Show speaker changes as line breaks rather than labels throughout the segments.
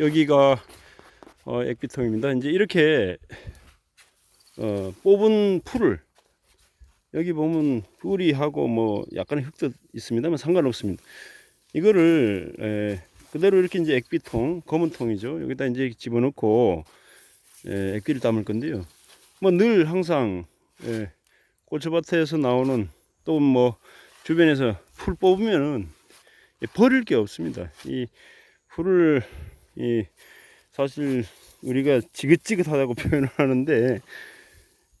여기가 어, 액비통입니다. 이제 이렇게 어, 뽑은 풀을 여기 보면 뿌리하고 뭐 약간의 흙도 있습니다만 상관없습니다. 이거를 에, 그대로 이렇게 이제 액비통 검은 통이죠. 여기다 이제 집어넣고 에, 액비를 담을 건데요. 뭐 늘 항상 에, 고추밭에서 나오는 또 뭐 주변에서 풀 뽑으면은 버릴 게 없습니다. 이 풀을 이 사실 우리가 지긋지긋하다고 표현을 하는데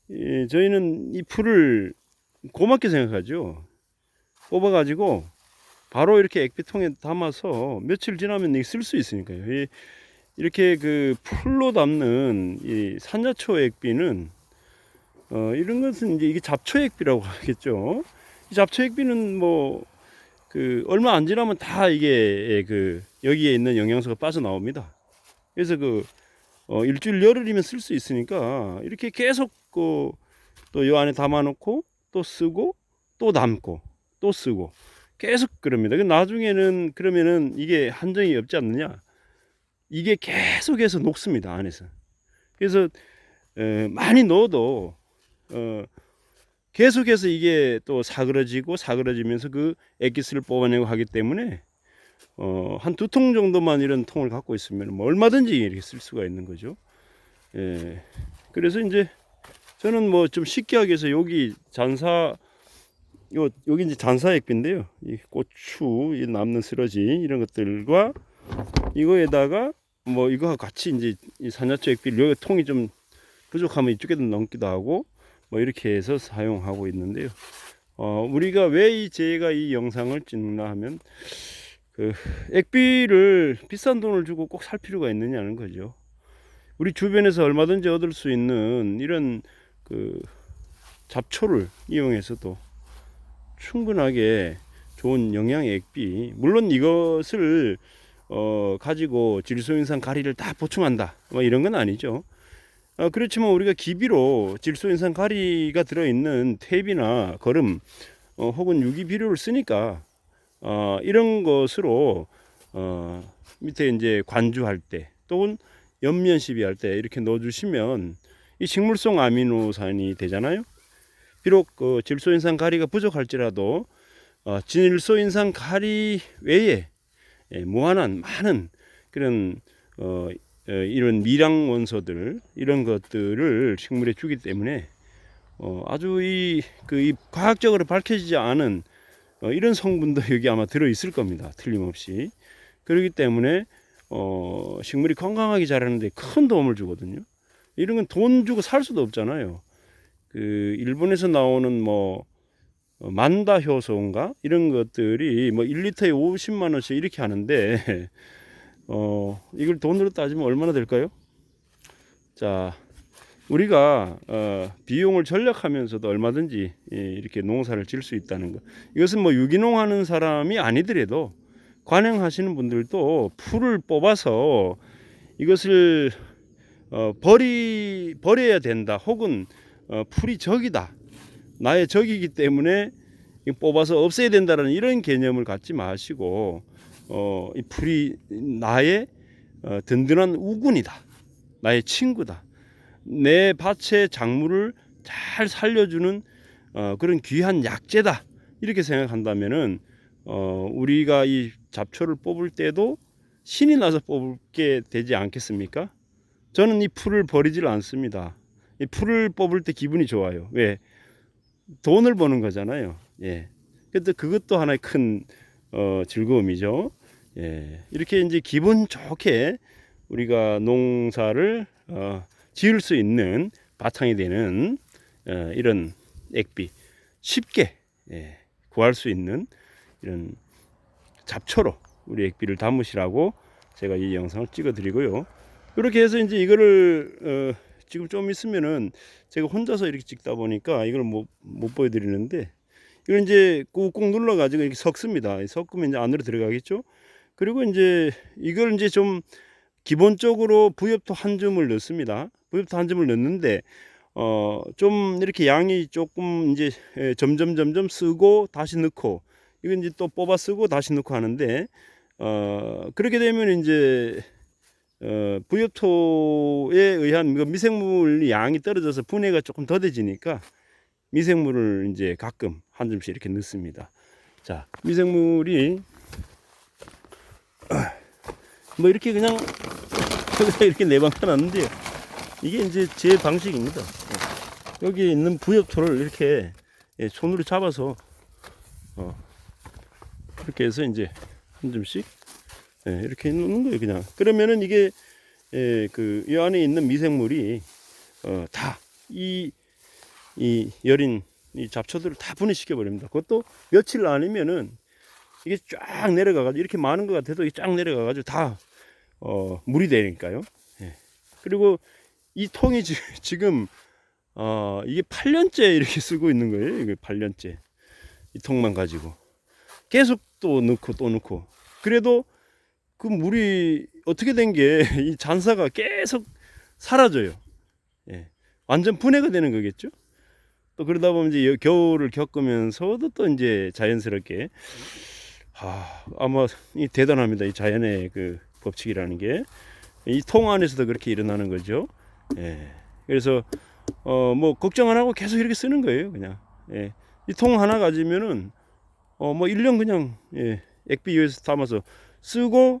이 저희는 이 풀을 고맙게 생각하죠. 뽑아가지고 바로 이렇게 액비통에 담아서 며칠 지나면 쓸 수 있으니까요. 이 이렇게 그 풀로 담는 이 산야초 액비는 어 이런 것은 이제 이게 잡초 액비라고 하겠죠. 이 잡초 액비는 뭐 그 얼마 안 지나면 다 이게 그 여기에 있는 영양소가 빠져나옵니다. 그래서 그 어, 일주일 열흘이면 쓸 수 있으니까 이렇게 계속 그 또 요 안에 담아놓고 또 쓰고 또 담고 또 쓰고 계속 그럽니다. 그 나중에는 그러면은 이게 한정이 없지 않느냐? 이게 계속해서 녹습니다 안에서. 그래서 에, 많이 넣어도 어, 계속해서 이게 또 사그러지고 사그러지면서 그 액기스를 뽑아내고 하기 때문에 어, 한 두 통 정도만 이런 통을 갖고 있으면 뭐 얼마든지 이렇게 쓸 수가 있는 거죠. 예. 그래서 이제 저는 뭐 좀 쉽게 하기 위해서 여기 잔사 요 여기 이제 잔사 액비인데요. 이 고추, 이 남는 쓰러지 이런 것들과 이거에다가 뭐 이거하고 같이 이제 이 산야초 액비를 여기 통이 좀 부족하면 이쪽에도 넣기도 하고 뭐 이렇게 해서 사용하고 있는데요. 어, 우리가 왜 이 제가 이 영상을 찍나 하면 그 액비를 비싼 돈을 주고 꼭 살 필요가 있느냐는 거죠. 우리 주변에서 얼마든지 얻을 수 있는 이런 그 잡초를 이용해서도 충분하게 좋은 영양의 액비 물론 이것을 어 가지고 질소인산 가리를 다 보충한다 뭐 이런 건 아니죠. 어, 그렇지만 우리가 기비로 질소 인산 가리가 들어있는 탭이나 거름 어, 혹은 유기 비료를 쓰니까 어, 이런 것으로 어, 밑에 이제 관주할 때 또는 옆면 시비할 때 이렇게 넣어주시면 이 식물성 아미노산이 되잖아요. 비록 그 질소인산 가리가 부족할지라도 어, 질소인산 가리 외에 예, 무한한 많은 그런 어, 어, 이런 미량 원소들 이런 것들을 식물에 주기 때문에 어, 아주 이, 그, 이 과학적으로 밝혀지지 않은 어, 이런 성분도 여기 아마 들어 있을 겁니다. 틀림없이. 그렇기 때문에 어, 식물이 건강하게 자라는데 큰 도움을 주거든요. 이런 건 돈 주고 살 수도 없잖아요. 그 일본에서 나오는 뭐 어, 만다 효소인가 이런 것들이 뭐 1리터에 50만 원씩 이렇게 하는데 어, 이걸 돈으로 따지면 얼마나 될까요? 자, 우리가 어, 비용을 절약하면서도 얼마든지 예, 이렇게 농사를 질 수 있다는 것. 이것은 뭐 유기농 하는 사람이 아니더라도 관행하시는 분들도 풀을 뽑아서 이것을 어, 버리 버려야 된다. 혹은 어, 풀이 적이다. 나의 적이기 때문에 이 뽑아서 없애야 된다는 이런 개념을 갖지 마시고 어, 이 풀이 나의 어, 든든한 우군이다. 나의 친구다. 내 밭의 작물을 잘 살려주는 어, 그런 귀한 약재다. 이렇게 생각한다면은 어, 우리가 이 잡초를 뽑을 때도 신이 나서 뽑게 되지 않겠습니까? 저는 이 풀을 버리질 않습니다. 이 풀을 뽑을 때 기분이 좋아요. 왜? 돈을 버는 거잖아요. 예. 근데 그것도 하나의 큰 어, 즐거움이죠. 예. 이렇게 이제 기분 좋게 우리가 농사를 어, 지을 수 있는 바탕이 되는 어, 이런 액비 쉽게 예, 구할 수 있는 이런 잡초로 우리 액비를 담으시라고 제가 이 영상을 찍어 드리고요. 이렇게 해서 이제 이거를 어, 지금 좀 있으면은 제가 혼자서 이렇게 찍다 보니까 이걸 못, 못 보여드리는데 이걸 이제 꾹꾹 눌러 가지고 이렇게 섞습니다. 섞으면 이제 안으로 들어가겠죠. 그리고 이제 이걸 이제 좀 기본적으로 부엽토 한 줌을 넣습니다. 부엽토 한 줌을 넣는데 어 좀 이렇게 양이 조금 이제 예, 점점 점점 쓰고 다시 넣고 이건 이제 또 뽑아 쓰고 다시 넣고 하는데 어 그렇게 되면 이제 어, 부엽토에 의한 그 미생물 양이 떨어져서 분해가 조금 더뎌지니까 미생물을 이제 가끔 한 줌씩 이렇게 넣습니다. 자, 미생물이 뭐 이렇게 그냥 이렇게 내방해놨는데요. 이게 이제 제 방식입니다. 여기 있는 부엽토를 이렇게 예, 손으로 잡아서 어, 이렇게 해서 이제 한 줌씩 예, 이렇게 넣는 거예요, 그냥. 그러면은 이게 예, 그, 이 안에 있는 미생물이 어, 다이 이 여린 이 잡초들을 다 분해시켜 버립니다. 그것도 며칠 아니면은 이게 쫙 내려가가지고 이렇게 많은 것 같아도 쫙 내려가가지고 다 어, 물이 되니까요. 예. 그리고 이 통이 지- 지금 어, 이게 8년째 이렇게 쓰고 있는 거예요. 이게 8년째 이 통만 가지고 계속 또 넣고 또 넣고 그래도 그 물이 어떻게 된 게 이 잔사가 계속 사라져요. 예. 완전 분해가 되는 거겠죠. 또 그러다 보면 이제 여- 겨울을 겪으면서도 또 이제 자연스럽게 아, 아마 이 대단합니다. 이 자연의 그 법칙이라는 게 이 통 안에서도 그렇게 일어나는 거죠. 예. 그래서 어 뭐 걱정 안 하고 계속 이렇게 쓰는 거예요, 그냥. 예. 이 통 하나 가지면은 어 뭐 1년 그냥 예. 액비유에서 담아서 쓰고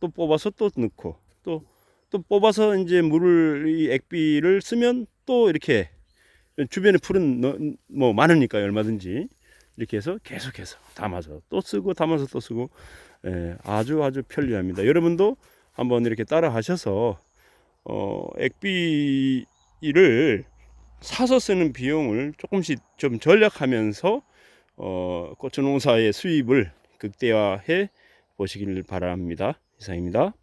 또 뽑아서 또 넣고 또또 뽑아서 이제 물을 이 액비를 쓰면 또 이렇게 주변에 풀은 너- 뭐 많으니까 얼마든지 이렇게 해서 계속해서 담아서 또 쓰고 담아서 또 쓰고 예, 아주 아주 편리합니다. 여러분도 한번 이렇게 따라 하셔서 어, 액비를 사서 쓰는 비용을 조금씩 좀 절약하면서 어, 고추 농사의 수입을 극대화해 보시길 바랍니다. 이상입니다.